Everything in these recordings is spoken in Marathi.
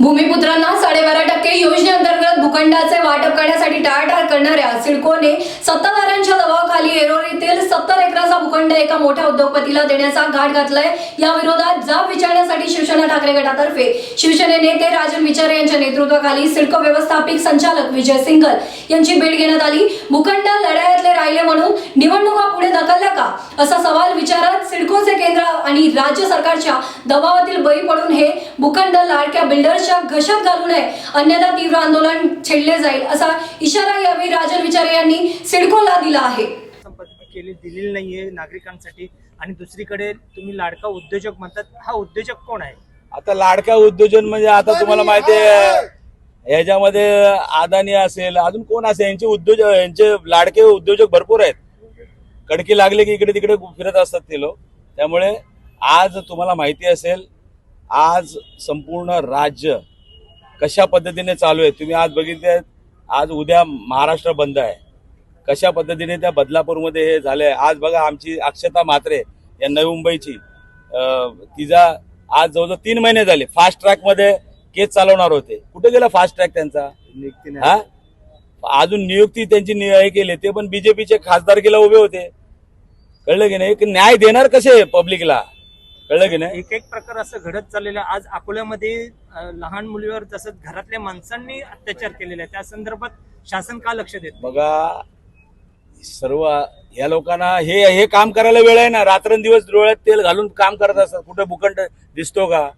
भूमिपुत्रांना साडेबारा टक्के योजनेअंतर्गत भूखंडाचे वाटप करण्यासाठी टाळाटाळ करणाऱ्या सिडकोने सत्ताधाऱ्यांच्या दबावाखाली एरोरीतील सत्तर एकराचा भूखंड एका मोठ्या उद्योगपतीला देण्याचा घाट घातलाय. या विरोधात जाब विचारण्यासाठी शिवसेना ठाकरे गटातर्फे शिवसेने नेते राजन विचारे यांच्या नेतृत्वाखाली सिडको व्यवस्थापिक संचालक विजय सिंगल यांची भेट घेण्यात आली. भूखंड लढायातले राहिले म्हणून निवडणुका पुढे ढकलल्या का? असा सवाल विचारत सिडकोचे केंद्र आणि राज्य सरकारच्या दबावातील बळी पडून हे भूखंड लाडक्या बिल्डर्सच्या घशात घालू नये अन्यथा तीव्र आंदोलन छेडले जाईल असा इशारा यावेळी राजन विचारे यांनी सिडकोला दिला आहे. संपत्ती केली दिलेली नाहीये नागरिकांसाठी. आणि दुसरीकडे तुम्ही लाडका उद्योजक म्हणतात हा उद्योजक कोण आहे? आता लाडका उद्योजन म्हणजे आता तुम्हाला माहिती आहे ह्याच्यामध्ये अदानी असेल अजून कोण असेल? यांचे उद्योजक यांचे लाडके उद्योजक भरपूर आहेत. कडकी लागले की इकडे तिकडे फिरत असतात ते लोक. त्यामुळे आज तुम्हाला माहिती असेल आज संपूर्ण राज्य कशा पद्धतीने चालू आहे? तुम्ही आज बघितले आज उद्या महाराष्ट्र बंद आहे. कशा पद्धतीने त्या बदलापूरमध्ये हे झालंय? आज बघा आमची अक्षता म्हात्रे या नवी मुंबईची तिचा आज जवळजवळ तीन महिने झाले. फास्ट ट्रॅकमध्ये केस चालवणार होते. कुठे गेला फास्ट ट्रॅक त्यांचा? हा? अजून नियुक्ती त्यांची हे केली ते पण बीजेपीचे खासदारकीला उभे होते. कळलं की नाही? न्याय देणार कसे पब्लिकला कळलं की नाही? एक एक प्रकार असं घडत चाललेलं आहे. आज अकोल्यामध्ये अं, लहान मुलीवर जसं घरातल्या माणसांनी अत्याचार केलेला आहे त्या संदर्भात शासन का लक्ष देत नाही? बघा सर्व या लोकांना हे हे काम करायला वेळ आहे ना? रात्रंदिवस डोळ्यात तेल घालून काम करत असतात. कुठे भूखंड दिसतो का?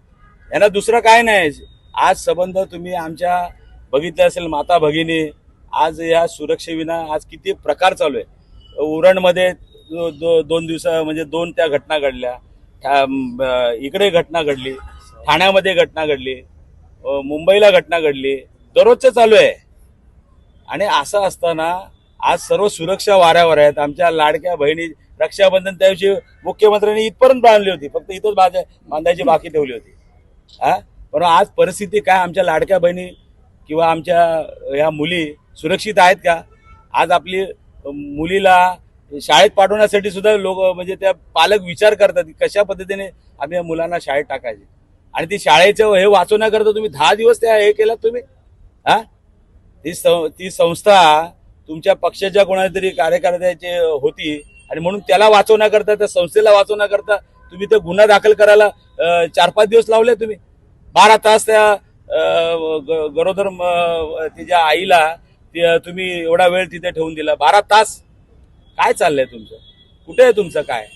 यांना दुसरं काय नाही. आज संबंध तुम्ही आमच्या बघितले असेल माता भगिनी आज या सुरक्षेविना आज किती प्रकार चालू आहे. उरणमध्ये दो- दो- दोन दिवसा म्हणजे दोन त्या घटना घडल्या. इकडे घटना घडली ठाण्यामध्ये घटना घडली मुंबईला घटना घडली दररोजचं चालू आहे. आणि असं असताना आज सर्व सुरक्षा वाऱ्यावर आहेत. आमच्या लाडक्या बहिणी रक्षाबंधन त्या दिवशी मुख्यमंत्र्यांनी इथपर्यंत बांधली होती. फक्त इथंच बांध- बांधायची बाकी ठेवली होती. हा? पण आज परिस्थिती काय? आमच्या लाडक्या बहिणी किंवा आमच्या ह्या मुली सुरक्षित आहेत का? आज आपली मुलीला शाळेत पाठवण्यासाठी सुद्धा लोक म्हणजे त्या पालक विचार करतात की कशा पद्धतीने आम्ही या मुलांना शाळेत टाकायचे. आणि ती शाळेचं हे वाचवण्याकरता तुम्ही दहा दिवस त्या हे केलं तुम्ही? हा? ती सं- ती संस्था तुमच्या पक्षाच्या कोणाच्या तरी कार्यकर्त्याची होती आणि म्हणून त्याला वाचवण्याकरता त्या संस्थेला वाचवण्याकरता तुम्ही ते गुन्हा दाखल करायला चार पाच दिवस लावले तुम्ही. बारा तास त्या गरोदर तिच्या आईला तुम्ही एवढा वेळ तिथे ठेवून दिला. बारा तास काय चाललंय तुमचं? कुठे आहे तुमचं काय?